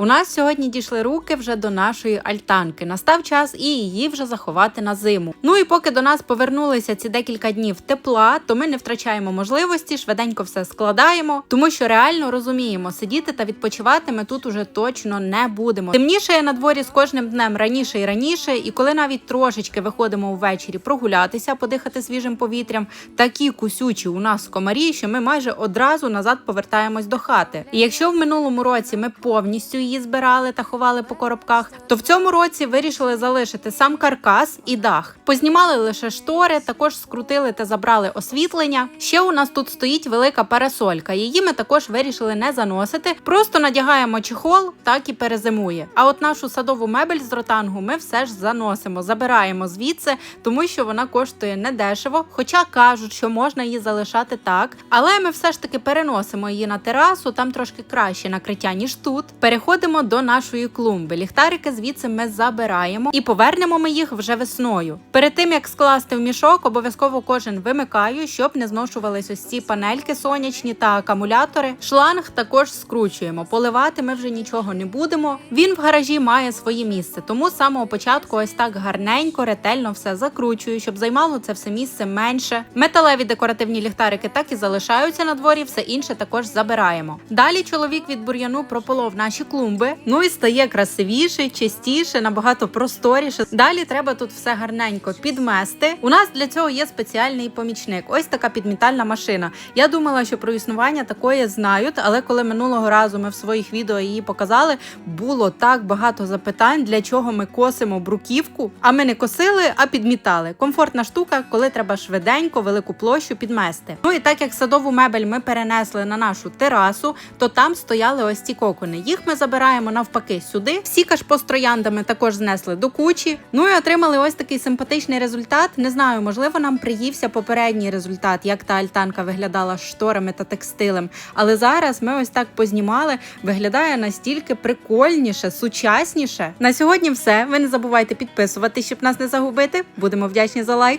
У нас сьогодні дійшли руки вже до нашої альтанки. Настав час і її вже заховати на зиму. Ну і поки до нас повернулися ці декілька днів тепла, то ми не втрачаємо можливості, швиденько все складаємо, тому що реально розуміємо, сидіти та відпочивати ми тут уже точно не будемо. Темніше на дворі з кожним днем раніше і раніше, і коли навіть трошечки виходимо ввечері прогулятися, подихати свіжим повітрям, такі кусючі у нас комарі, що ми майже одразу назад повертаємось до хати. І якщо в минулому році ми повністю її збирали та ховали по коробках, то в цьому році вирішили залишити сам каркас і дах. Познімали лише штори, також скрутили та забрали освітлення. Ще у нас тут стоїть велика парасолька. Її ми також вирішили не заносити. Просто надягаємо чехол, так і перезимує. А от нашу садову мебель з ротангу ми все ж заносимо, забираємо звідси, тому що вона коштує недешево. Хоча кажуть, що можна її залишати так. Але ми все ж таки переносимо її на терасу, там трошки краще накриття, ніж тут. Переходимо до нашої клумби. Ліхтарики звідси ми забираємо і повернемо ми їх вже весною. Перед тим як скласти в мішок, обов'язково кожен вимикаю, щоб не зношувались ось ці панельки сонячні та акумулятори. Шланг також скручуємо. Поливати ми вже нічого не будемо. Він в гаражі має своє місце, тому з самого початку ось так гарненько, ретельно все закручую, щоб займало це все місце менше. Металеві декоративні ліхтарики так і залишаються на дворі, все інше також забираємо. Далі чоловік від бур'яну прополов наші клумби. Ну і стає красивіше, чистіше, набагато просторіше. Далі треба тут все гарненько підмести. У нас для цього є спеціальний помічник. Ось така підмітальна машина. Я думала, що про існування такої знають, але коли минулого разу ми в своїх відео її показали, було так багато запитань, для чого ми косимо бруківку. А ми не косили, а підмітали. Комфортна штука, коли треба швиденько велику площу підмести. Ну і так як садову мебель ми перенесли на нашу терасу, то там стояли ось ці кокони. Їх ми забираємо навпаки сюди. Всі кашпо з трояндами також знесли до кучі. Ну і отримали ось такий симпатичний результат. Не знаю, можливо, нам приївся попередній результат, як та альтанка виглядала шторами та текстилем. Але зараз ми ось так познімали. Виглядає настільки прикольніше, сучасніше. На сьогодні все. Ви не забувайте підписуватись, щоб нас не загубити. Будемо вдячні за лайк.